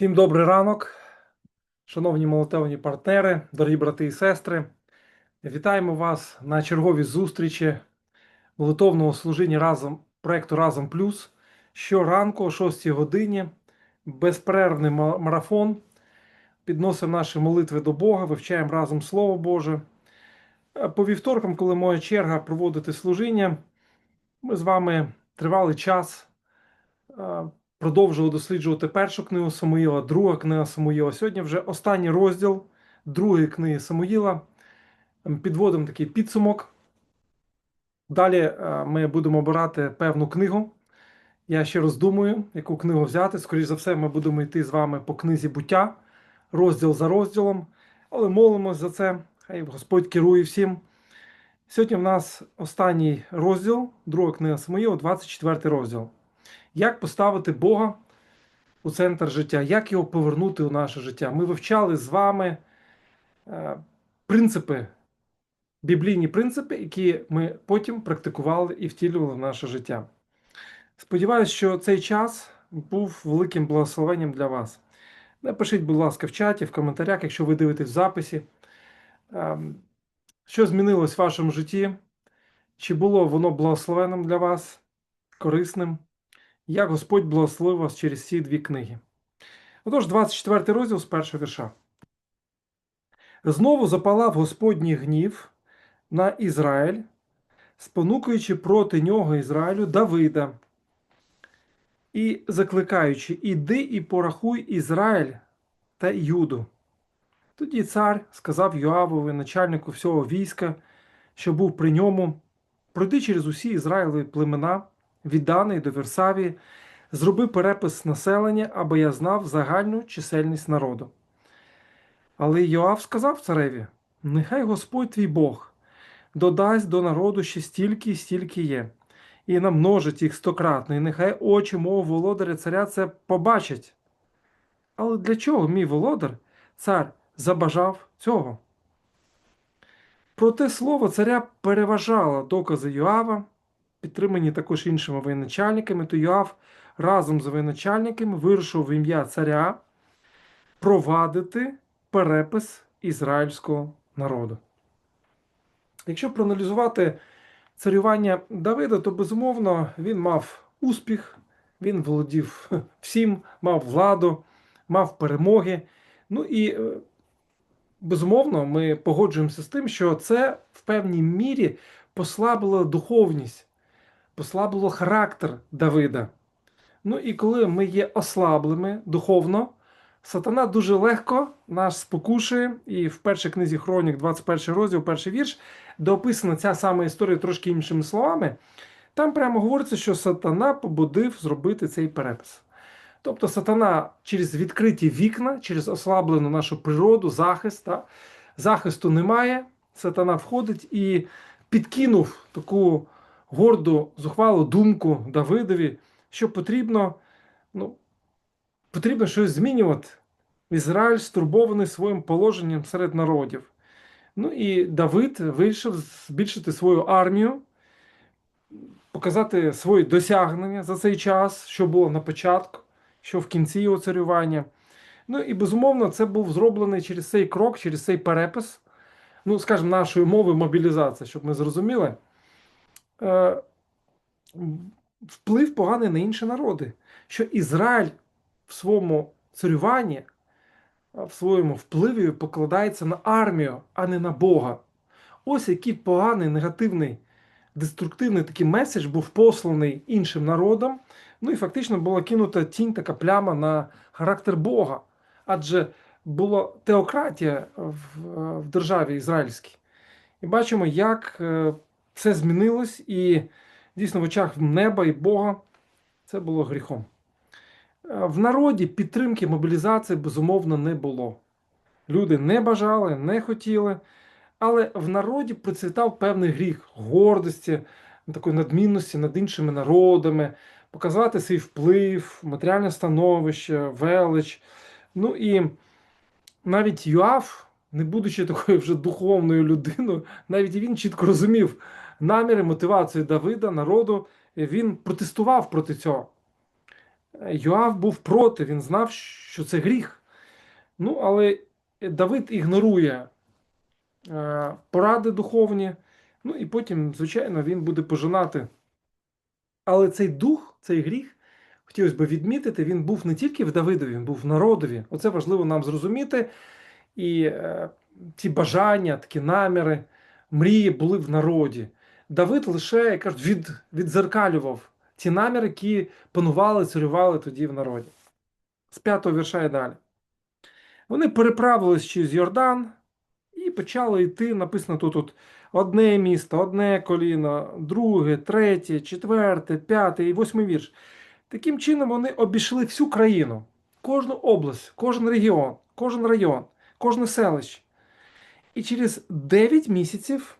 Всім добрий ранок, шановні молитовні партнери, дорогі брати і сестри. Вітаємо вас на черговій зустрічі молитовного служіння разом проекту Разом Плюс. Щоранку о 6 годині безперервний марафон. Підносимо наші молитви до Бога, вивчаємо разом Слово Боже. Е, По вівторкам, коли моя черга проводити служіння, ми з вами тривалий час продовжували досліджувати першу книгу Самуїла, друга книга Самуїла. Сьогодні вже останній розділ другої книги Самуїла. Ем, Підводимо такий підсумок. Далі е, ми будемо обирати певну книгу. Я ще роздумую, яку книгу взяти. Скоріше за все, ми будемо йти з вами по книзі буття, розділ за розділом, але молимось за це. Хай Господь керує всім. Сьогодні в нас останній розділ, друга книга Самуїла, 24 розділ. Як поставити Бога у центр життя, як його повернути у наше життя? Ми вивчали з вами е, принципи, біблійні принципи, які ми потім практикували і втілювали в наше життя. Сподіваюсь, що цей час був великим благословенням для вас. Напишіть, будь ласка, в чаті, в коментарях, якщо ви дивитесь в записі, ем, що змінилось в вашому житті, чи було воно благословенним для вас, корисним, як Господь благословив вас через ці дві книги. Отож, 24 розділ з першого вірша. Знову запалав Господній гнів на Ізраїль, спонукуючи проти нього Ізраїлю Давида і закликаючи: Іди і порахуй Ізраїль та Юду. Тоді цар сказав Йоавові, начальнику всього війська, що був при ньому, пройди через усі Ізраїлеві племена, від Дани до Версавії, зроби перепис населення, аби я знав загальну чисельність народу. Але Йоав сказав цареві: Нехай Господь твій Бог додасть до народу ще стільки, стільки є, і намножить їх стократно, і нехай очі мого володаря царя це побачать. Але для чого мій володар, цар, забажав цього? Проте слово царя переважало докази Йоава, підтримані також іншими воєначальниками, то Йоав разом з воєначальниками вирушив в ім'я царя провадити перепис ізраїльського народу. Якщо проаналізувати царювання Давида, то безумовно він мав успіх, він володів всім, мав владу, мав перемоги. Ну і е, безумовно, ми погоджуємося з тим, що це в певній мірі послабило духовність, послабило характер Давида. Ну і коли ми є ослаблими духовно, сатана дуже легко нас спокушує. І в першій книзі Хронік, 21 розділ, перший вірш, де описана ця сама історія трошки іншими словами, там прямо говориться, що сатана побудив зробити цей перепис. Тобто сатана через відкриті вікна, через ослаблену нашу природу, захист, та, захисту немає. Сатана входить і підкинув таку горду, зухвалу думку Давидові, що потрібно, ну, потрібно щось змінювати. Ізраїль стурбований своїм положенням серед народів. Ну і Давид вирішив збільшити свою армію, показати свої досягнення за цей час, що було на початку, що в кінці його царювання. Ну і безумовно, це був зроблений через цей крок, через цей перепис, ну, скажімо, нашою мовою мобілізація, щоб ми зрозуміли. Е, вплив поганий на інші народи, що Ізраїль в своєму царюванні, в своєму впливі покладається на армію, а не на Бога. Ось який поганий, негативний, деструктивний такий меседж був посланий іншим народам. Ну і фактично була кинута тінь така пляма на характер Бога. Адже була теократія в, в державі ізраїльській. І бачимо, як е, все змінилось, і дійсно в очах неба і Бога це було гріхом. Е, В народі підтримки мобілізації безумовно не було. Люди не бажали, не хотіли, але в народі процвітав певний гріх гордості, такої надмінності над іншими народами, показати свій вплив, матеріальне становище, велич. Ну і навіть Юав, не будучи такою вже духовною людиною, навіть він чітко розумів наміри, мотивацію Давида, народу, він протестував проти цього. Йоав був проти, він знав, що це гріх. Ну, але Давид ігнорує е, поради духовні. Ну і потім, звичайно, він буде пожинати. Але цей дух, цей гріх, хотілося б відмітити, він був не тільки в Давидові, він був в народові. Оце важливо нам зрозуміти. І е, ці бажання, такі наміри, мрії були в народі. Давид лише як кажуть, від, відзеркалював ті наміри, які панували, царювали тоді в народі. З п'ятого вірша і далі. Вони переправились через Йордан і почали йти. Написано тут, тут одне місто, одне коліно, друге, третє, четверте, п'яте і восьмий вірш. Таким чином вони обійшли всю країну, кожну область, кожен регіон, кожен район, кожне селище. І через 9 місяців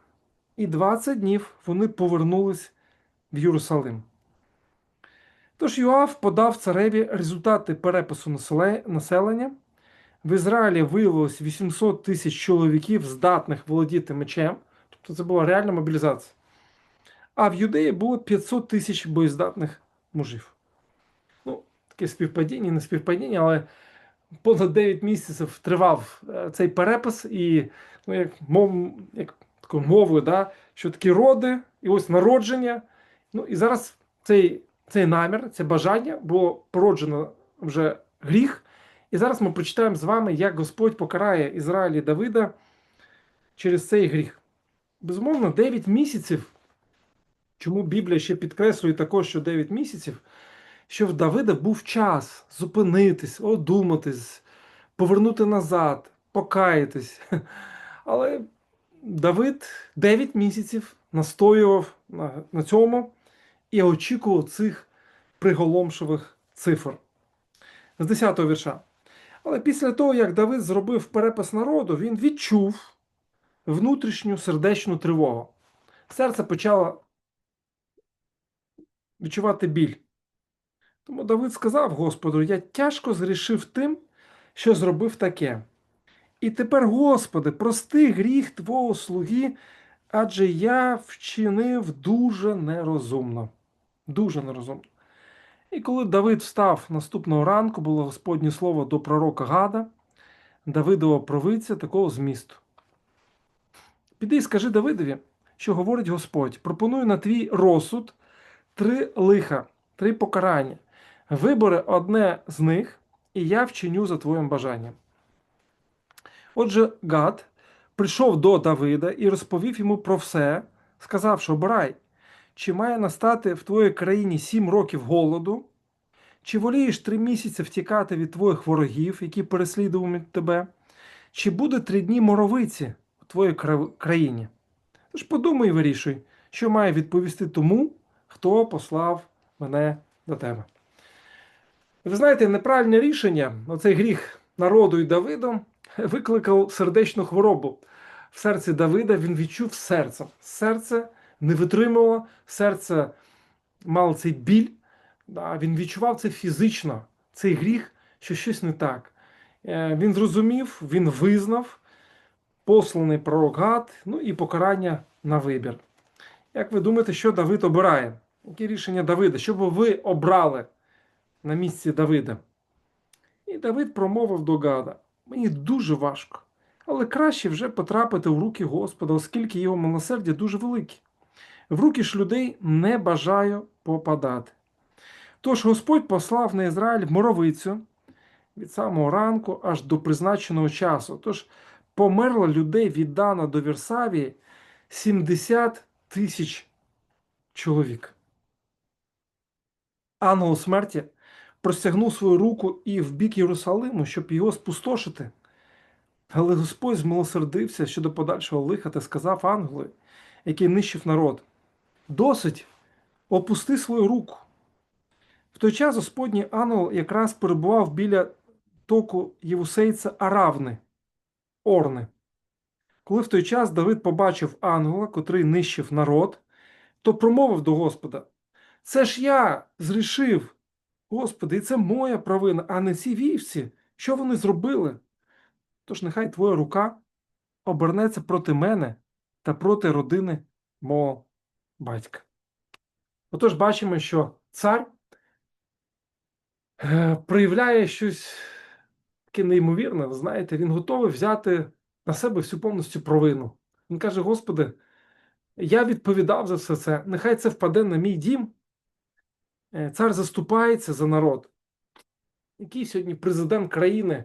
і 20 днів вони повернулись в Єрусалим. Тож Йоав подав цареві результати перепису населення. В Ізраїлі виявилось 800 тисяч чоловіків, здатних володіти мечем. Тобто це була реальна мобілізація. А в Юдеї було 500 тисяч боєздатних мужів. Ну, таке співпадіння, не співпадіння, але понад 9 місяців тривав е, цей перепис, і ну, як, мов, як такою мовою, да, що такі роди, і ось народження. Ну і зараз цей, цей намір, це бажання було породжено вже гріх. І зараз ми прочитаємо з вами, як Господь покарає Ізраїль і Давида через цей гріх. Безумовно, 9 місяців. Чому Біблія ще підкреслює також, що 9 місяців, що в Давида був час зупинитись, одуматись, повернути назад, покаятись. Але Давид 9 місяців настоював на, на цьому і очікував цих приголомшивих цифр. З 10 го вірша. Але після того, як Давид зробив перепис народу, він відчув внутрішню сердечну тривогу. Серце почало відчувати біль. Тому Давид сказав Господу: Я тяжко згрішив тим, що зробив таке. І тепер, Господи, прости гріх Твого слуги, адже я вчинив дуже нерозумно. Дуже нерозумно. І коли Давид встав наступного ранку, було Господнє слово до пророка Гада, Давидова провиця такого змісту. Піди і скажи Давидові, що говорить Господь: пропоную на твій розсуд три лиха, три покарання. Вибери одне з них, і я вчиню за твоїм бажанням. Отже, Гад прийшов до Давида і розповів йому про все, сказавши: обирай, чи має настати в твоїй країні сім років голоду, чи волієш три місяці втікати від твоїх ворогів, які переслідуватимуть тебе, чи буде три дні моровиці у твоїй країні? Тож подумай і вирішуй, що має відповісти тому, хто послав мене до тебе. Ви знаєте, неправильне рішення, оцей гріх народу і Давиду, викликав сердечну хворобу. В серці Давида він відчув серце. Серце не витримувало, серце мало цей біль. Він відчував це фізично, цей гріх, що щось не так. Е, Він зрозумів, він визнав посланий пророк Гад, ну і покарання на вибір. Як ви думаєте, що Давид обирає? Які рішення Давида? Що би ви обрали на місці Давида? І Давид промовив до Гада: Мені дуже важко, але краще вже потрапити в руки Господа, оскільки його милосердя дуже велике. В руки ж людей не бажаю попадати. Тож Господь послав на Ізраїль моровицю від самого ранку аж до призначеного часу. Тож померло людей від Дана до Вірсавії 70 тисяч чоловік. Ангел смерті простягнув свою руку і в бік Єрусалиму, щоб його спустошити. Але Господь змилосердився щодо подальшого лиха та сказав ангелу, який нищив народ: Досить, опусти свою руку. В той час Господній ангел якраз перебував біля току Євусейця Аравни, Орни. Коли в той час Давид побачив ангела, котрий нищив народ, то промовив до Господа: Це ж я зрішив, Господи, і це моя провина, а не ці вівці. Що вони зробили? Тож нехай твоя рука обернеться проти мене та проти родини мого батька. Отож, бачимо, що цар е, проявляє щось таке неймовірне. Ви знаєте, він готовий взяти на себе всю повністю провину. Він каже: Господи, я відповідав за все це. Нехай це впаде на мій дім. Е, Цар заступається за народ. Який сьогодні президент країни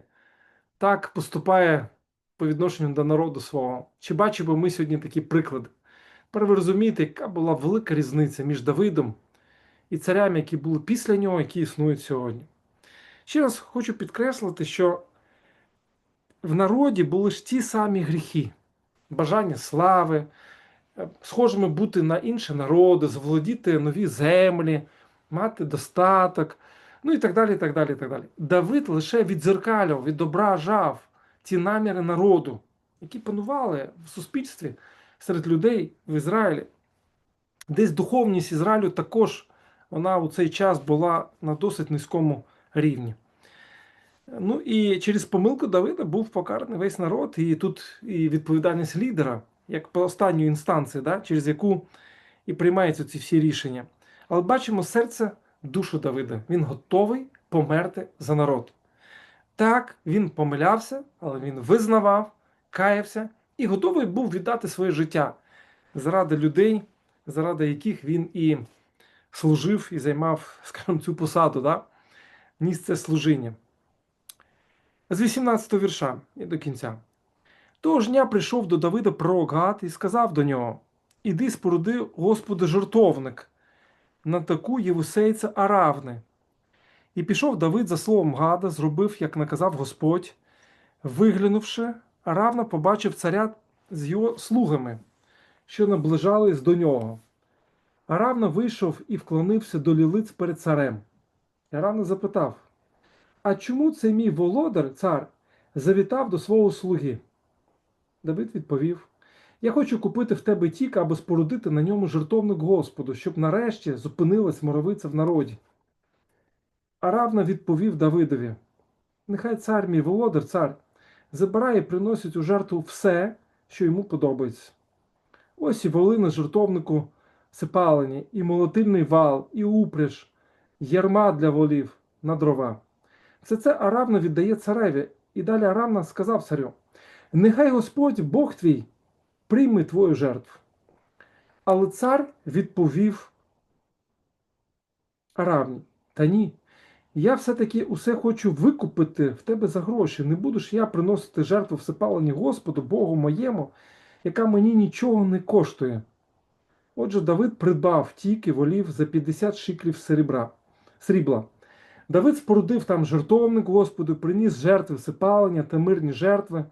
так поступає по відношенню до народу свого? Чи бачимо ми сьогодні такі приклади? Тепер ви розумієте, яка була велика різниця між Давидом і царями, які були після нього, які існують сьогодні. Ще раз хочу підкреслити, що в народі були ж ті самі гріхи, бажання слави, е, схожими бути на інші народи, заволодіти нові землі, мати достаток, ну і так далі. і так далі, і так далі. Давид лише відзеркалював, відображав ті наміри народу, які панували в суспільстві серед людей в Ізраїлі. Десь духовність Ізраїлю також вона у цей час була на досить низькому рівні. Ну і через помилку Давида був покараний весь народ, і тут і відповідальність лідера, як по останньої інстанції, да, через яку і приймаються ці всі рішення. Але бачимо серце, душу Давида. Він готовий померти за народ. Так, він помилявся, але він визнавав, каявся і готовий був віддати своє життя заради людей, заради яких він і служив і займав, скажімо, цю посаду, да? ніс це служіння. З 18 вірша і до кінця. Того ж дня прийшов до Давида пророк Гад і сказав до нього: Іди споруди, Господи, жертовник на таку євусейця Аравни. І пішов Давид за словом Гада, зробив, як наказав Господь. Виглянувши, Аравна побачив царя з його слугами, що наближались до нього. Аравна вийшов і вклонився до лілиць перед царем. Аравна запитав: А чому цей мій володар, цар, завітав до свого слуги? Давид відповів: Я хочу купити в тебе тік, аби спорудити на ньому жертовник Господу, щоб нарешті зупинилась моровиця в народі. Аравна відповів Давидові: Нехай цар мій володар, цар, забирає і приносить у жертву все, що йому подобається. Ось і воли на жертовнику сипалені, і молотильний вал, і упряж, ярма для волів на дрова. Все це Аравна віддає цареві, і далі Аравна сказав царю: Нехай Господь Бог твій прийме твою жертву. Але цар відповів Аравні: Та ні, я все-таки усе хочу викупити в тебе за гроші. Не буду ж я приносити жертву всепалені Господу, Богу моєму, яка мені нічого не коштує. Отже, Давид придбав тільки волів за 50 шиклів серебра, срібла. Давид спорудив там жертовник Господу, приніс жертви всепалення та мирні жертви.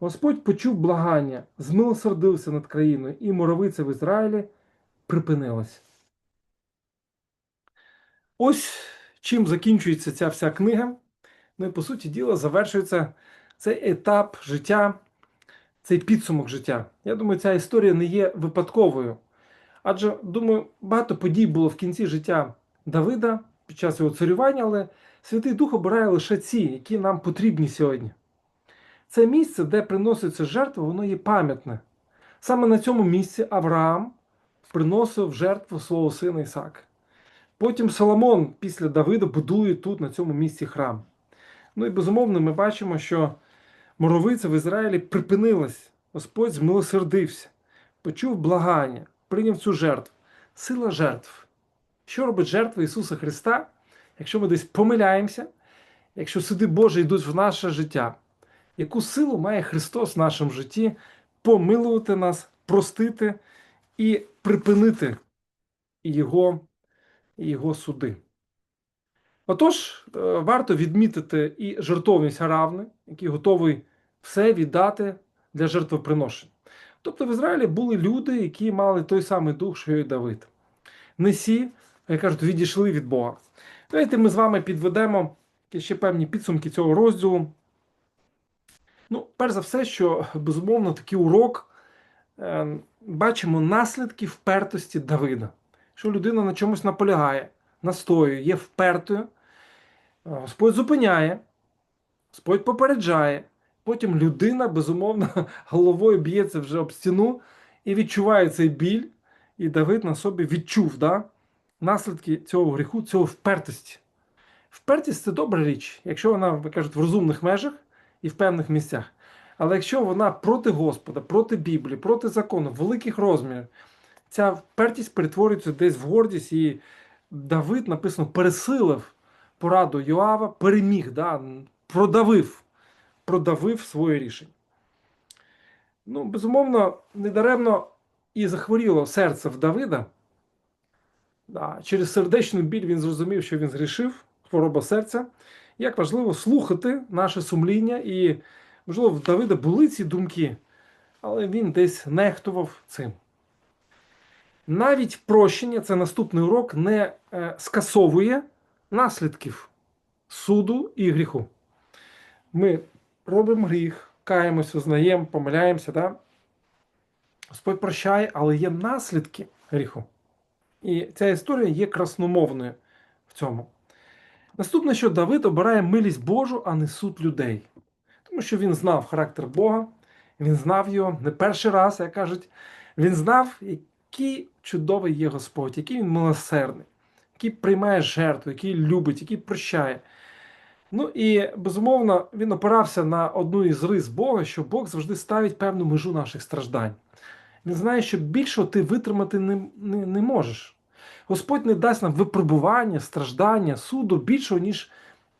Господь почув благання, змилосердився над країною, і моровиця в Ізраїлі припинилась. Ось чим закінчується ця вся книга. Ну і по суті діла завершується цей етап життя, цей підсумок життя. Я думаю, ця історія не є випадковою. Адже, думаю, багато подій було в кінці життя Давида під час його царювання, але Святий Дух обирає лише ці, які нам потрібні сьогодні. Це місце, де приноситься жертва, воно є пам'ятне. Саме на цьому місці Авраам приносив жертву свого сина Ісака. Потім Соломон після Давида будує тут, на цьому місці храм. Ну і безумовно, ми бачимо, що моровиця в Ізраїлі припинилась. Господь змилосердився, почув благання, прийняв цю жертву. Сила жертв. Що робить жертва Ісуса Христа, якщо ми десь помиляємося, якщо суди Божі йдуть в наше життя? Яку силу має Христос в нашому житті помилувати нас, простити і припинити Його, Його суди? Отож, е, варто відмітити і жертовність Аравни, який готовий все віддати для жертвоприношень. Тобто в Ізраїлі були люди, які мали той самий дух, що і Давид. Не сі, як кажуть, відійшли від Бога. Давайте ми з вами підведемо ще певні підсумки цього розділу. Ну, перш за все, що безумовно такий урок е, бачимо наслідки впертості Давида. Що людина на чомусь наполягає, настоює, є впертою, Господь зупиняє, Господь попереджає. Потім людина, безумовно, головою б'ється вже об стіну і відчуває цей біль. І Давид на собі відчув да, наслідки цього гріху, цього впертості. Впертість це добра річ, якщо вона, ви кажуть, в розумних межах і в певних місцях. Але якщо вона проти Господа, проти Біблії, проти закону, великих розмірів, ця впертість перетворюється десь в гордість, і Давид написано пересилив пораду Йоава, переміг, да, продавив, продавив своє рішення. Ну, безумовно, недаремно і захворіло серце в Давида. Да, через сердечний біль він зрозумів, що він згрішив, хвороба серця. Як важливо слухати наше сумління, і, можливо, в Давида були ці думки, але він десь нехтував цим. Навіть прощення, це наступний урок, не е, скасовує наслідків суду і гріху. Ми робимо гріх, каємось, визнаємо, помиляємося. Да? Господь прощає, але є наслідки гріху. І ця історія є красномовною в цьому. Наступне, що Давид обирає милість Божу, а не суд людей. Тому що він знав характер Бога, він знав його не перший раз, як кажуть, він знав, який чудовий є Господь, який він милосердний, який приймає жертву, який любить, який прощає. Ну і безумовно він опирався на одну із рис Бога, що Бог завжди ставить певну межу наших страждань. Він знає, що більшого ти витримати не, не, не можеш. Господь не дасть нам випробування, страждання, суду більшого, ніж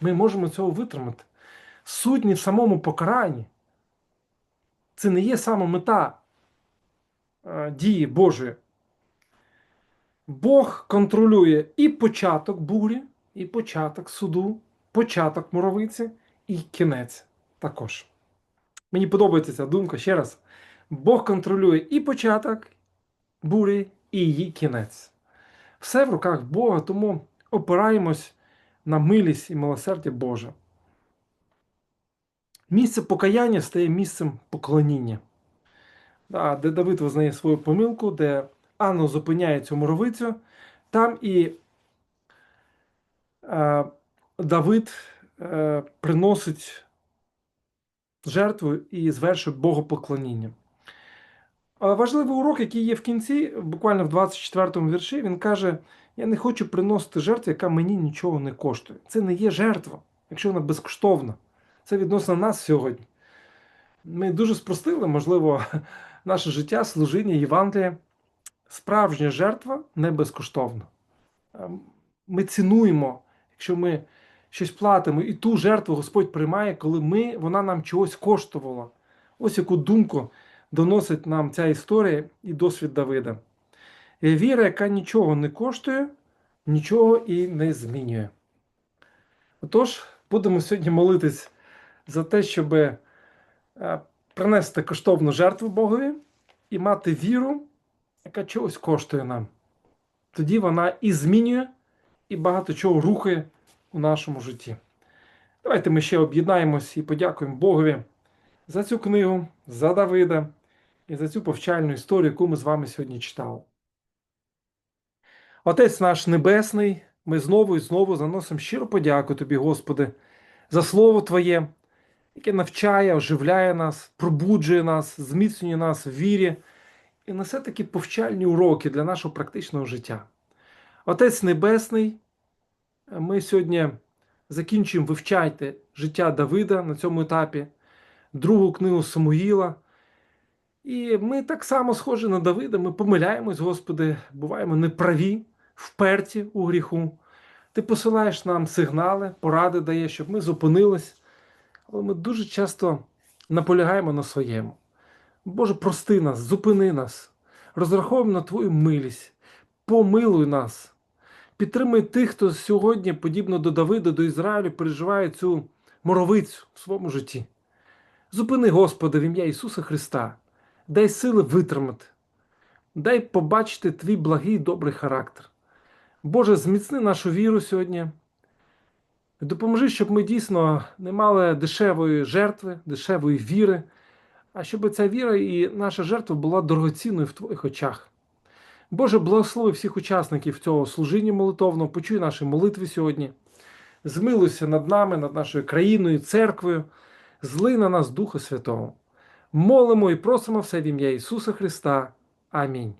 ми можемо цього витримати. Суть не в самому покаранні. Це не є саме мета е, дії Божої. Бог контролює і початок бурі, і початок суду, початок муровиці, і кінець також. Мені подобається ця думка ще раз. Бог контролює і початок бурі, і її кінець. Все в руках Бога, тому опираємось на милість і милосердя Боже. Місце покаяння стає місцем поклоніння, де Давид визнає свою помилку, де Анна зупиняє цю муровицю, там і е, Давид е, приносить жертву і звершує богопоклоніння. Важливий урок, який є в кінці, буквально в 24 му вірші, він каже: Я не хочу приносити жертву, яка мені нічого не коштує. Це не є жертва, якщо вона безкоштовна. Це відносно нас сьогодні. Ми дуже спростили, можливо, наше життя, служіння, Євангелія. Справжня жертва не безкоштовна. Ем, Ми цінуємо, якщо ми щось платимо, і ту жертву Господь приймає, коли ми, вона нам чогось коштувала. Ось яку думку доносить нам ця історія і досвід Давида. Віра, яка нічого не коштує, нічого і не змінює. Отож, будемо сьогодні молитись за те, щоб е, принести коштовну жертву Богові і мати віру, яка чогось коштує нам. Тоді вона і змінює, і багато чого рухає у нашому житті. Давайте ми ще об'єднаємось і подякуємо Богові за цю книгу, за Давида і за цю повчальну історію, яку ми з вами сьогодні читали. Отець наш Небесний, ми знову і знову заносимо щиро подяку Тобі, Господи, за Слово Твоє, яке навчає, оживляє нас, пробуджує нас, зміцнює нас в вірі і несе такі повчальні уроки для нашого практичного життя. Отець Небесний, ми сьогодні закінчуємо вивчайте життя Давида на цьому етапі, другу книгу Самуїла. І ми так само схожі на Давида, ми помиляємось, Господи, буваємо неправі, вперті у гріху. Ти посилаєш нам сигнали, поради даєш, щоб ми зупинились, але ми дуже часто наполягаємо на своєму. Боже, прости нас, зупини нас, розраховуємо на Твою милість, помилуй нас, підтримуй тих, хто сьогодні, подібно до Давида, до Ізраїлю, переживає цю моровицю в своєму житті. Зупини, Господи, в ім'я Ісуса Христа, дай сили витримати, дай побачити твій благий добрий характер. Боже, зміцни нашу віру сьогодні. Допоможи, щоб ми дійсно не мали дешевої жертви, дешевої віри, а щоб ця віра і наша жертва була дорогоцінною в Твоїх очах. Боже, благослови всіх учасників цього служіння молитовного, почуй наші молитви сьогодні. Змилуйся над нами, над нашою країною, церквою, зли на нас Духа Святого. Молимо і просимо все в ім'я Ісуса Христа. Амінь.